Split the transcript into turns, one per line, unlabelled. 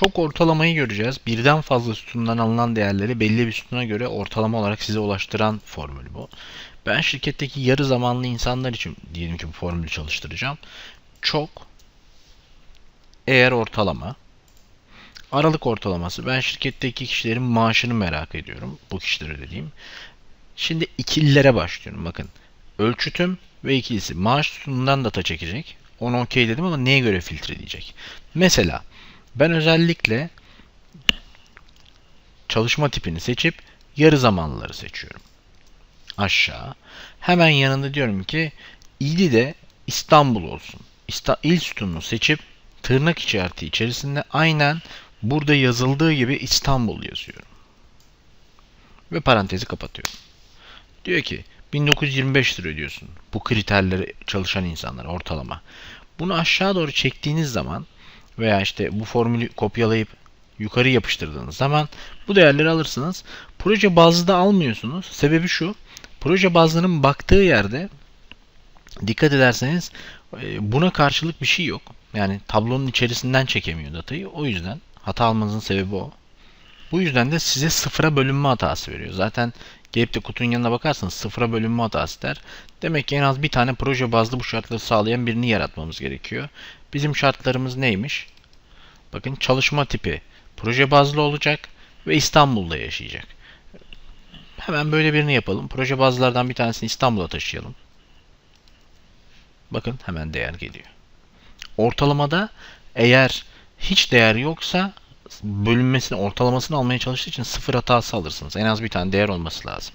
çok ortalamayı göreceğiz. Birden fazla sütundan alınan değerleri belli bir sütuna göre ortalama olarak size ulaştıran formül bu. Ben şirketteki yarı zamanlı insanlar için diyelim ki bu formülü çalıştıracağım. Çok eğer ortalama aralık ortalaması. Ben şirketteki kişilerin maaşını merak ediyorum. Bu kişilere ödediğim. Şimdi ikililere başlıyorum. Bakın. Ölçütüm ve ikilisi. Maaş sütunundan data çekecek. Onu okey dedim ama neye göre filtreleyecek? Mesela ben özellikle çalışma tipini seçip yarı zamanlıları seçiyorum. Aşağı. Hemen yanında diyorum ki ili de İstanbul olsun. İsta il sütununu seçip tırnak işareti içerisinde aynen burada yazıldığı gibi İstanbul yazıyorum. Ve parantezi kapatıyorum. Diyor ki 1925 lira ödüyorsun. Bu kriterleri çalışan insanlar ortalama. Bunu aşağı doğru çektiğiniz zaman veya işte bu formülü kopyalayıp yukarı yapıştırdığınız zaman bu değerleri alırsınız. Proje bazlı da almıyorsunuz. Sebebi şu. Proje bazlının baktığı yerde dikkat ederseniz e, buna karşılık bir şey yok. Yani tablonun içerisinden çekemiyor datayı. O yüzden hata almanızın sebebi o. Bu yüzden de size sıfıra bölünme hatası veriyor. Zaten gelip de kutunun yanına bakarsanız sıfıra bölünme hatası der. Demek ki en az bir tane proje bazlı bu şartları sağlayan birini yaratmamız gerekiyor. Bizim şartlarımız neymiş? Bakın çalışma tipi proje bazlı olacak ve İstanbul'da yaşayacak. Hemen böyle birini yapalım. Proje bazılardan bir tanesini İstanbul'a taşıyalım. Bakın hemen değer geliyor. Ortalamada eğer hiç değer yoksa bölünmesini, ortalamasını almaya çalıştığı için sıfır hatası alırsınız. En az bir tane değer olması lazım.